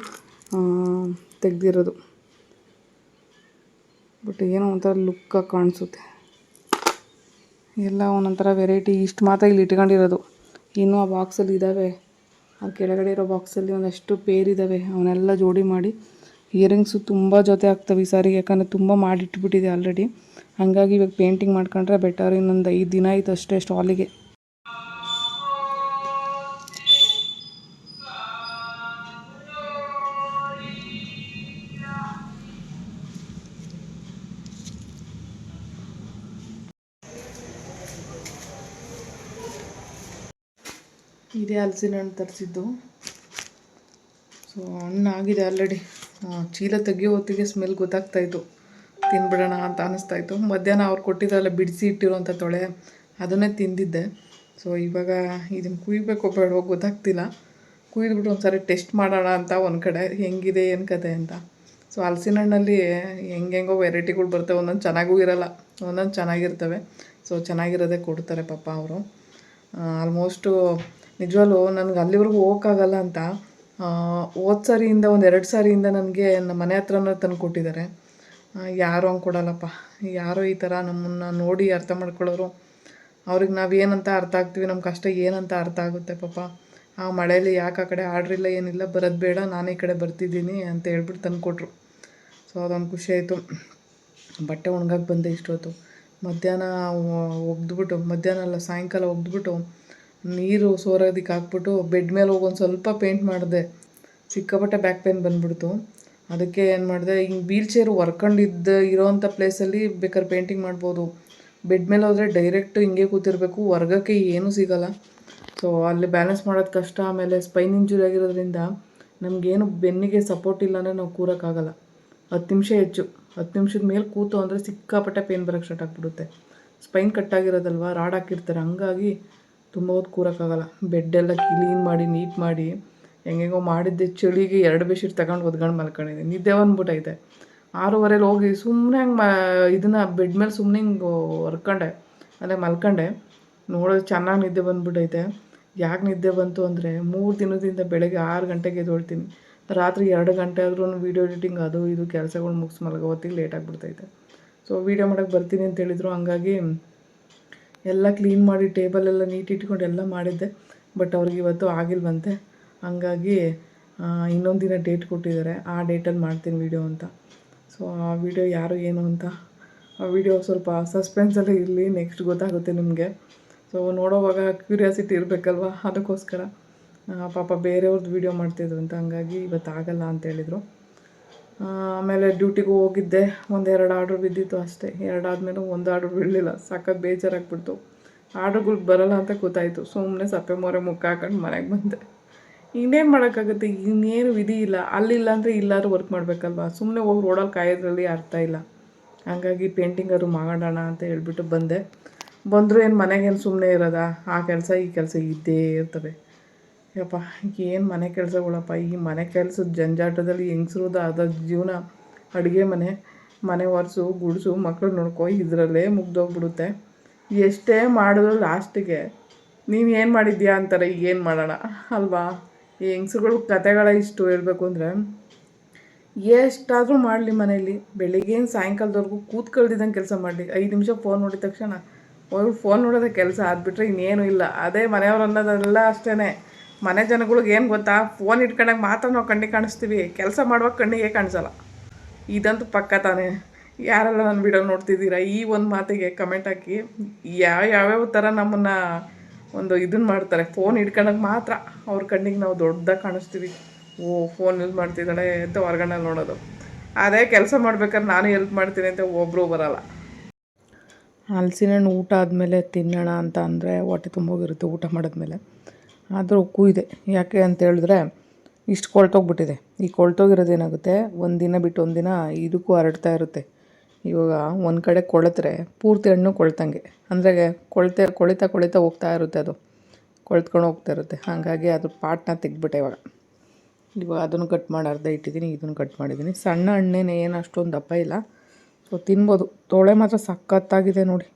ತೆಗೆದಿರೋದು. ಬಟ್ ಏನೋ ಒಂಥರ ಲುಕ್ಕಾಗಿ ಕಾಣಿಸುತ್ತೆ. ಎಲ್ಲ ಒಂದೊಂಥರ ವೆರೈಟಿ ಇಷ್ಟು ಮಾತ್ರ ಇಲ್ಲಿ ಇಟ್ಕೊಂಡಿರೋದು. ಇನ್ನೂ ಆ ಬಾಕ್ಸಲ್ಲಿ ಇದ್ದಾವೆ ಆ ಕೆಳಗಡೆ ಇರೋ ಬಾಕ್ಸಲ್ಲಿ ಒಂದಷ್ಟು ಪೇರ್ ಇದ್ದಾವೆ ಅವನ್ನೆಲ್ಲ ಜೋಡಿ ಮಾಡಿ. ಇಯರಿಂಗ್ಸು ತುಂಬ ಜೊತೆ ಆಗ್ತವೆ ಈ ಸಾರಿ ಯಾಕಂದರೆ ತುಂಬ ಮಾಡಿಟ್ಬಿಟ್ಟಿದೆ ಆಲ್ರೆಡಿ ಹಾಗಾಗಿ ಇವಾಗ ಪೇಂಟಿಂಗ್ ಮಾಡ್ಕೊಂಡ್ರೆ ಬೆಟರ್ ಇನ್ನೊಂದು ಐದು ದಿನ ಆಯ್ತು ಅಷ್ಟೇ ಸ್ಟಾಲಿಗೆ ಇದೇ ಹಲಸಿನ ಹಣ್ಣು ತರಿಸಿದ್ದು. ಸೊ ಹಣ್ಣಾಗಿದೆ ಆಲ್ರೆಡಿ ಚೀಲ ತೆಗಿಯೋ ಹೊತ್ತಿಗೆ ಸ್ಮೆಲ್ ಗೊತ್ತಾಗ್ತಾಯಿತ್ತು ತಿನ್ಬಿಡೋಣ ಅಂತ ಅನ್ನಿಸ್ತಾ ಇತ್ತು. ಮಧ್ಯಾಹ್ನ ಅವ್ರು ಕೊಟ್ಟಿದ್ರಲ್ಲ, ಬಿಡಿಸಿ ಇಟ್ಟಿರೋಂಥ ತೊಳೆ, ಅದನ್ನೇ ತಿಂದಿದ್ದೆ. ಸೊ ಇವಾಗ ಇದನ್ನು ಕುಯ್ಬೇಕೋ ಬೇಡವೋ ಗೊತ್ತಾಗ್ತಿಲ್ಲ. ಕುಯ್ದುಬಿಟ್ಟು ಒಂದು ಸಾರಿ ಟೆಸ್ಟ್ ಮಾಡೋಣ ಅಂತ ಒಂದು ಕಡೆ, ಹೆಂಗಿದೆ, ಏನು ಕತೆ ಅಂತ. ಸೊ ಹಲಸಿನ ಹಣ್ಣಲ್ಲಿ ಹೆಂಗೆಂಗೋ ವೆರೈಟಿಗಳು ಬರ್ತವೆ ಒಂದೊಂದು ಚೆನ್ನಾಗೂ ಇರಲ್ಲ, ಒಂದೊಂದು ಚೆನ್ನಾಗಿರ್ತವೆ. ಸೊ ಚೆನ್ನಾಗಿರೋದೇ ಕೊಡ್ತಾರೆ ಪಾಪ ಅವರು. ಆಲ್ಮೋಸ್ಟು ನಿಜವಾಗ್ಲೂ ನನಗೆ ಅಲ್ಲಿವರೆಗೂ ಹೋಗೋಕ್ಕಾಗಲ್ಲ ಅಂತ ಹೋದ ಸಾರಿಯಿಂದ ಒಂದು ಎರಡು ಸಾರಿಯಿಂದ ನನಗೆ ನಮ್ಮ ಮನೆ ಹತ್ರನೇ ತಂದು ಕೊಟ್ಟಿದ್ದಾರೆ. ಯಾರೂ ಹಂಗೆ ಕೊಡಲ್ಲಪ್ಪ? ಯಾರೋ ಈ ಥರ ನಮ್ಮನ್ನು ನೋಡಿ ಅರ್ಥ ಮಾಡ್ಕೊಳ್ಳೋರು. ಅವ್ರಿಗೆ ನಾವು ಏನಂತ ಅರ್ಥ ಆಗ್ತೀವಿ ನಮ್ಮ ಕಷ್ಟ ಏನಂತ ಅರ್ಥ ಆಗುತ್ತೆ ಪಾಪ. ಆ ಮಳೆಯಲ್ಲಿ ಯಾಕೆ ಆ ಕಡೆ ಆಡ್ರಿಲ್ಲ ಏನಿಲ್ಲ, ಬರೋದು ಬೇಡ, ನಾನೇ ಈ ಕಡೆ ಬರ್ತಿದ್ದೀನಿ ಅಂತ ಹೇಳ್ಬಿಟ್ಟು ತಂದುಕೊಟ್ರು ಸೊ, ಅದೊಂದು ಖುಷಿ ಆಯಿತು. ಬಟ್ಟೆ ಒಣಗಕ್ಕೆ ಬಂದೆ ಇಷ್ಟೊತ್ತು. ಮಧ್ಯಾಹ್ನ ಒಗ್ದ್ಬಿಟ್ಟು, ಮಧ್ಯಾಹ್ನ ಅಲ್ಲ, ಸಾಯಂಕಾಲ ಒಗ್ದ್ಬಿಟ್ಟು ನೀರು ಸೋರೋದಕ್ಕೆ ಹಾಕ್ಬಿಟ್ಟು ಬೆಡ್ ಮೇಲೆ ಹೋಗಿ ಒಂದು ಸ್ವಲ್ಪ ಪೇಂಟ್ ಮಾಡಿದೆ. ಸಿಕ್ಕಾಪಟ್ಟೆ ಬ್ಯಾಕ್ ಪೇನ್ ಬಂದ್ಬಿಡ್ತು. ಅದಕ್ಕೆ ಏನು ಮಾಡಿದೆ, ಹಿಂಗೆ ವೀಲ್ ಚೇರು ವರ್ಕೊಂಡಿದ್ದ ಇರೋವಂಥ ಪ್ಲೇಸಲ್ಲಿ ಬೇಕಾದ್ರೆ ಪೇಂಟಿಂಗ್ ಮಾಡ್ಬೋದು. ಬೆಡ್ ಮೇಲೆ ಹೋದರೆ ಡೈರೆಕ್ಟ್ ಹಿಂಗೆ ಕೂತಿರಬೇಕು, ವರ್ಗಕ್ಕೆ ಏನೂ ಸಿಗಲ್ಲ. ಸೊ ಅಲ್ಲಿ ಬ್ಯಾಲೆನ್ಸ್ ಮಾಡೋದು ಕಷ್ಟ, ಆಮೇಲೆ ಸ್ಪೈನ್ ಇಂಜುರಿ ಆಗಿರೋದ್ರಿಂದ ನಮಗೇನು ಬೆನ್ನಿಗೆ ಸಪೋರ್ಟ್ ಇಲ್ಲ ಅಂದರೆ ನಾವು ಕೂರೋಕ್ಕಾಗಲ್ಲ ಹತ್ತು ನಿಮಿಷ ಹೆಚ್ಚು. ಹತ್ತು ನಿಮಿಷದ ಮೇಲೆ ಕೂತು ಅಂದರೆ ಸಿಕ್ಕಾಪಟ್ಟೆ ಪೇನ್ ಬರೋಕ್ಕೆ ಸ್ಟಾರ್ಟ್ ಆಗಿಬಿಡುತ್ತೆ. ಸ್ಪೈನ್ ಕಟ್ಟಾಗಿರೋದಲ್ವ ರಾಡ್ ಹಾಕಿರ್ತಾರೆ. ಹಂಗಾಗಿ ತುಂಬ ಹೊತ್ತು ಕೂರೋಕ್ಕಾಗಲ್ಲ. ಬೆಡ್ಡೆಲ್ಲ ಕ್ಲೀನ್ ಮಾಡಿ, ನೀಟ್ ಮಾಡಿ, ಹೆಂಗೆಂಗೋ ಮಾಡಿದ್ದೆ, ಚಳಿಗೆ ಎರಡು ಬೆಡ್ಶೀಟ್ ತಗೊಂಡು ಒದ್ಕೊಂಡು ಮಲ್ಕೊಂಡಿದ್ದೆ. ನಿದ್ದೆ ಬಂದ್ಬಿಟ್ಟೈತೆ ಆರೂವರೆಲಿ ಹೋಗಿ ಸುಮ್ಮನೆ ಹಂಗೆ ಮ, ಇದನ್ನು ಬೆಡ್ ಮೇಲೆ ಸುಮ್ಮನೆ ಹಿಂಗೆ ಹೊರ್ಕೊಂಡೆ ಅಲ್ಲೇ ಮಲ್ಕೊಂಡೆ. ನೋಡೋದು ಚೆನ್ನಾಗಿ ನಿದ್ದೆ ಬಂದ್ಬಿಟ್ಟೈತೆ ಯಾಕೆ ನಿದ್ದೆ ಬಂತು ಅಂದರೆ, ಮೂರು ದಿನದಿಂದ ಬೆಳಗ್ಗೆ ಆರು ಗಂಟೆಗೆ ಎದ್ದೊಳ್ತೀನಿ. ರಾತ್ರಿ ಎರಡು ಗಂಟೆ ಆದ್ರೂ ವೀಡಿಯೋ ಎಡಿಟಿಂಗ್ ಅದು ಇದು ಕೆಲಸಗಳು ಮುಗಿಸ್ ಮಲಗೋ ಹೊತ್ತಿಗೆ ಲೇಟ್ ಆಗಿಬಿಡ್ತೈತೆ. ಸೊ, ವೀಡಿಯೋ ಮಾಡೋಕ್ಕೆ ಬರ್ತೀನಿ ಅಂತ ಹೇಳಿದ್ರು. ಹಂಗಾಗಿ ಎಲ್ಲ ಕ್ಲೀನ್ ಮಾಡಿ ಟೇಬಲ್ ಎಲ್ಲ ನೀಟ್ ಇಟ್ಕೊಂಡು ಎಲ್ಲ ಮಾಡಿದ್ದೆ. ಬಟ್ ಅವ್ರಿಗೆ ಇವತ್ತು ಆಗಿಲ್ವಂತೆ. ಹಂಗಾಗಿ ಇನ್ನೊಂದು ದಿನ ಡೇಟ್ ಕೊಟ್ಟಿದ್ದಾರೆ. ಆ ಡೇಟಲ್ಲಿ ಮಾಡ್ತೀನಿ ವೀಡಿಯೋ ಅಂತ. ಸೊ ಆ ವಿಡಿಯೋ ಯಾರು ಏನು ಅಂತ. ಆ ವಿಡಿಯೋ ಸ್ವಲ್ಪ ಸಸ್ಪೆನ್ಸಲ್ಲಿ ಇರಲಿ. ನೆಕ್ಸ್ಟ್ ಗೊತ್ತಾಗುತ್ತೆ ನಿಮಗೆ. ಸೊ ನೋಡೋವಾಗ ಕ್ಯೂರಿಯಾಸಿಟಿ ಇರಬೇಕಲ್ವ? ಅದಕ್ಕೋಸ್ಕರ. ಪಾಪ ಬೇರೆಯವ್ರದ್ದು ವೀಡಿಯೋ ಮಾಡ್ತಿದ್ರು ಅಂತ. ಹಂಗಾಗಿ ಇವತ್ತು ಆಗಲ್ಲ ಅಂತ ಹೇಳಿದರು. ಆಮೇಲೆ ಡ್ಯೂಟಿಗೆ ಹೋಗಿದ್ದೆ. ಒಂದೆರಡು ಆರ್ಡ್ರ್ ಬಿದ್ದಿತ್ತು ಅಷ್ಟೇ. ಎರಡು ಆದಮೇಲೆ ಒಂದು ಆರ್ಡ್ರ್ ಬಿಡಲಿಲ್ಲ. ಸಖತ್ ಬೇಜಾರಾಗ್ಬಿಡ್ತು. ಆರ್ಡ್ರ್ಗಳು ಬರಲ್ಲ ಅಂತ ಗೊತ್ತಾಯಿತು. ಸುಮ್ಮನೆ ಸಪ್ಪೆ ಮೊರೆ ಮುಖ ಹಾಕೊಂಡು ಮನೆಗೆ ಬಂದೆ. ಇನ್ನೇನು ಮಾಡೋಕ್ಕಾಗುತ್ತೆ? ಇನ್ನೇನು ವಿಧಿ ಇಲ್ಲ. ಅಲ್ಲಿಲ್ಲ ಅಂದರೆ ಇಲ್ಲಾದ್ರೂ ವರ್ಕ್ ಮಾಡಬೇಕಲ್ವ? ಸುಮ್ಮನೆ ಹೋಗಿ ರೋಡಲ್ಲಿ ಕಾಯೋದ್ರಲ್ಲಿ ಅರ್ಥ ಇಲ್ಲ. ಹಂಗಾಗಿ ಪೇಂಟಿಂಗಾದ್ರು ಮಾಡೋಣ ಅಂತ ಹೇಳ್ಬಿಟ್ಟು ಬಂದೆ. ಬಂದರೂ ಏನು ಮನೆಗೇನು ಸುಮ್ಮನೆ ಇರೋದಾ? ಆ ಕೆಲಸ ಈ ಕೆಲಸ ಇದ್ದೇ ಇರ್ತವೆ. ಯಪ್ಪ ಏನು ಮನೆ ಕೆಲಸಗಳಪ್ಪ? ಈ ಮನೆ ಕೆಲಸದ ಜಂಜಾಟದಲ್ಲಿ ಹೆಂಗಸ್ರದ್ದು ಅದ ಜೀವನ, ಅಡುಗೆ ಮನೆ ಮನೆ ಒರೆಸು, ಗುಡಿಸು ಮಕ್ಕಳು ನೋಡ್ಕೊ, ಇದರಲ್ಲೇ ಮುಗ್ದೋಗ್ಬಿಡುತ್ತೆ. ಎಷ್ಟೇ ಮಾಡಿದ್ರು ಲಾಸ್ಟಿಗೆ, ನೀವು ಏನು ಮಾಡಿದ್ಯಾ ಅಂತಾರೆ ಏನು ಮಾಡೋಣ? ಅಲ್ವಾ? ಈ ಹೆಂಗಸ್ರುಗಳು ಕತೆಗಳ ಇಷ್ಟು ಹೇಳಬೇಕು ಅಂದರೆ, ಎಷ್ಟಾದರೂ ಮಾಡಲಿ ಮನೆಯಲ್ಲಿ. ಬೆಳಿಗ್ಗೆಯಿಂದ ಸಾಯಂಕಾಲದವರೆಗೂ ಕೂತ್ಕೊಳ್ದಿದ್ದಂಗೆ ಕೆಲಸ ಮಾಡಲಿ. ಐದು ನಿಮಿಷ ಫೋನ್ ನೋಡಿದ ತಕ್ಷಣ, ಅವ್ರು ಫೋನ್ ನೋಡೋದೇ ಕೆಲಸ ಆದ್ಬಿಟ್ರೆ ಇನ್ನೇನು ಇಲ್ಲ. ಅದೇ ಮನೆಯವ್ರು ಅನ್ನೋದೆಲ್ಲ ಅಷ್ಟೇ ಮನೆ ಜನಗಳಿಗೆ ಏನು ಗೊತ್ತಾ? ಫೋನ್ ಇಟ್ಕೊಂಡಾಗ ಮಾತ್ರ ನಾವು ಕಣ್ಣಿಗೆ ಕಾಣಿಸ್ತೀವಿ. ಕೆಲಸ ಮಾಡುವಾಗ ಕಣ್ಣಿಗೆ ಕಾಣಿಸಲ್ಲ. ಇದಂತೂ ಪಕ್ಕ ತಾನೇ. ಯಾರೆಲ್ಲ ನನ್ನ ವಿಡಿಯೋ ನೋಡ್ತಿದ್ದೀರಾ? ಈ ಒಂದು ಮಾತಿಗೆ ಕಮೆಂಟ್ ಹಾಕಿ. ಯಾವ ಯಾವ್ಯಾವ ಥರ ನಮ್ಮನ್ನು ಒಂದು ಇದನ್ನ ಮಾಡ್ತಾರೆ. ಫೋನ್ ಇಟ್ಕೊಂಡಾಗ ಮಾತ್ರ ಅವ್ರ ಕಣ್ಣಿಗೆ ನಾವು ದೊಡ್ಡದಾಗಿ ಕಾಣಿಸ್ತೀವಿ. ಓ ಫೋನ್ ಯೂಸ್ ಮಾಡ್ತಿದ್ದಾಳೆ ಅಂತ ಹೊರಗಡೆ ನೋಡೋದು. ಅದೇ ಕೆಲಸ ಮಾಡ್ಬೇಕಾದ್ರೆ ನಾನು ಹೆಲ್ಪ್ ಮಾಡ್ತೀನಿ ಅಂತ ಒಬ್ಬರು ಬರಲ್ಲ. ಹಲಸಿನ ಊಟ ಆದಮೇಲೆ ತಿನ್ನೋಣ ಅಂತ ಅಂದರೆ ಹೊಟ್ಟೆ ತುಂಬೋಗಿರುತ್ತೆ ಊಟ ಮಾಡಿದ್ಮೇಲೆ. ಆದರೂ ಇದೆ. ಯಾಕೆ ಅಂತ ಹೇಳಿದ್ರೆ ಇಷ್ಟು ಕೊಳ್ತೋಗ್ಬಿಟ್ಟಿದೆ. ಈ ಕೊಳ್ತೋಗಿರೋದು ಏನಾಗುತ್ತೆ? ಒಂದು ದಿನ ಬಿಟ್ಟು ಒಂದು ದಿನ ಇದಕ್ಕೂ ಹರಡ್ತಾ ಇರುತ್ತೆ. ಇವಾಗ ಒಂದು ಕಡೆ ಕೊಳೆತ್ರೆ ಪೂರ್ತಿ ಹಣ್ಣು ಕೊಳ್ತಂಗೆ. ಅಂದರೆ ಕೊಳ್ತೆ, ಕೊಳಿತಾ ಕೊಳಿತಾ ಹೋಗ್ತಾ ಇರುತ್ತೆ ಅದು. ಕೊಳ್ತ್ಕೊಂಡು ಹೋಗ್ತಾ ಇರುತ್ತೆ. ಹಾಗಾಗಿ ಅದ್ರ ಪಾಟ್ನ ತೆಗ್ದುಬಿಟ್ಟೆ ಇವಾಗ. ಇವಾಗ ಅದನ್ನು ಕಟ್ ಮಾಡಿ ಅರ್ಧ ಇಟ್ಟಿದ್ದೀನಿ, ಇದನ್ನು ಕಟ್ ಮಾಡಿದ್ದೀನಿ. ಸಣ್ಣ ಹಣ್ಣೇನೇ, ಏನು ಅಷ್ಟೊಂದು ದಪ್ಪ ಇಲ್ಲ. ಸೊ ತಿನ್ಬೋದು. ತೊಳೆ ಮಾತ್ರ ಸಖತ್ತಾಗಿದೆ ನೋಡಿ.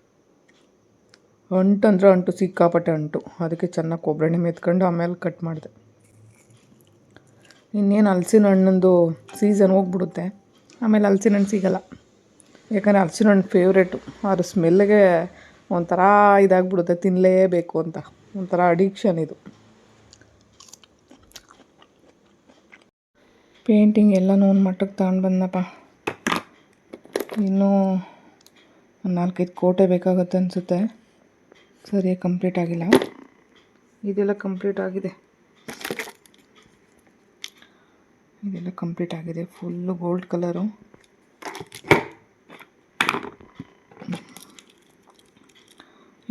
ಅಂಟು ಅಂದರೆ ಅಂಟು, ಸಿಕ್ಕಾಪಟ್ಟೆ ಅಂಟು. ಅದಕ್ಕೆ ಚೆನ್ನಾಗಿ ಕೊಬ್ಬರಿ ಮೆತ್ಕೊಂಡು ಆಮೇಲೆ ಕಟ್ ಮಾಡಿದೆ. ಇನ್ನೇನು ಹಲಸಿನ ಹಣ್ಣಂದು ಸೀಸನ್ ಹೋಗ್ಬಿಡುತ್ತೆ. ಆಮೇಲೆ ಹಲಸಿನ ಹಣ್ಣು ಸಿಗಲ್ಲ. ಯಾಕಂದರೆ ಹಲಸಿನ ಹಣ್ಣು ಫೇವ್ರೇಟು ಅದ್ರ ಸ್ಮೆಲ್ಗೆ ಒಂಥರ ಇದಾಗ್ಬಿಡುತ್ತೆ ತಿನ್ನಲೇಬೇಕು ಅಂತ. ಒಂಥರ ಅಡಿಕ್ಷನ್ ಇದು. ಪೇಂಟಿಂಗ್ ಎಲ್ಲನೂ ಒಂದು ಮಟ್ಟಕ್ಕೆ ತಗೊಂಡು ಬಂದಪ್ಪ ಇನ್ನೂ ನಾಲ್ಕೈದು ಕೋಟೆ ಬೇಕಾಗುತ್ತೆ ಅನಿಸುತ್ತೆ. ಸರಿಯಾಗಿ ಕಂಪ್ಲೀಟ್ ಆಗಿಲ್ಲ. ಇದೆಲ್ಲ ಕಂಪ್ಲೀಟ್ ಆಗಿದೆ. ಇದೆಲ್ಲ ಕಂಪ್ಲೀಟ್ ಆಗಿದೆ. ಫುಲ್ಲು ಗೋಲ್ಡ್ ಕಲರು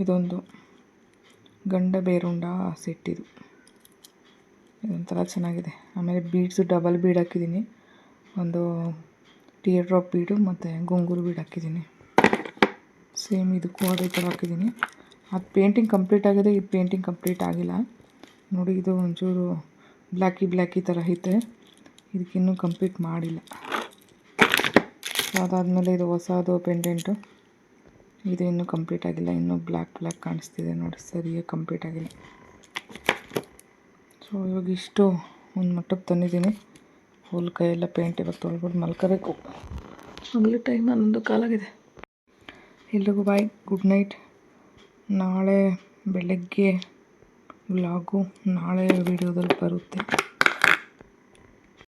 ಇದೊಂದು ಗಂಡ ಬೇರುಂಡ ಸೆಟ್ ಇದು. ಇದೊಂಥರ ಚೆನ್ನಾಗಿದೆ. ಆಮೇಲೆ ಬೀಡ್ಸು ಡಬಲ್ ಬೀಡ್ ಹಾಕಿದ್ದೀನಿ. ಒಂದು ಟಿಯರ್ ಡ್ರಾಪ್ ಬೀಡು ಮತ್ತು ಗುಂಗುರು ಬೀಡ್ ಹಾಕಿದ್ದೀನಿ. ಸೇಮ್ ಇದಕ್ಕೂ ಅದೇ ಥರ ಹಾಕಿದ್ದೀನಿ. ಅದು ಪೇಂಟಿಂಗ್ ಕಂಪ್ಲೀಟ್ ಆಗಿದೆ, ಇದು ಪೇಂಟಿಂಗ್ ಕಂಪ್ಲೀಟ್ ಆಗಿಲ್ಲ. ನೋಡಿ, ಇದು ಒಂಚೂರು ಬ್ಲ್ಯಾಕಿ ಬ್ಲ್ಯಾಕಿ ಥರ ಐತೆ. ಇದಕ್ಕಿನ್ನೂ ಕಂಪ್ಲೀಟ್ ಮಾಡಿಲ್ಲ. ಅದಾದಮೇಲೆ ಇದು ಹೊಸದು ಪೆಂಡೆಂಟು ಇದು ಇನ್ನೂ ಕಂಪ್ಲೀಟ್ ಆಗಿಲ್ಲ. ಇನ್ನೂ ಬ್ಲ್ಯಾಕ್ ಬ್ಲ್ಯಾಕ್ ಕಾಣಿಸ್ತಿದೆ ನೋಡಿ, ಸರಿಯಾಗಿ ಕಂಪ್ಲೀಟ್ ಆಗಿಲ್ಲ. ಸೊ ಇವಾಗ ಇಷ್ಟು ಒಂದು ಮಟ್ಟಕ್ಕೆ ತಂದಿದ್ದೀನಿ. ಫುಲ್ ಕೈಯೆಲ್ಲ ಪೇಂಟ್ ಇವಾಗ ತೊಳ್ಬಿಟ್ಟು ಮಲ್ಕೋಬೇಕು. ಆಗಲೇ ಟೈಮ್ ಹನ್ನೊಂದು ಕಾಲಾಗಿದೆ ಎಲ್ರಿಗೂ ಬಾಯ್ ಗುಡ್ ನೈಟ್ ನಾಳೆ ಬೆಳಗ್ಗೆ ವ್ಲಾಗು ನಾಳೆ ವೀಡಿಯೋದಲ್ಲಿ ಬರುತ್ತೆ.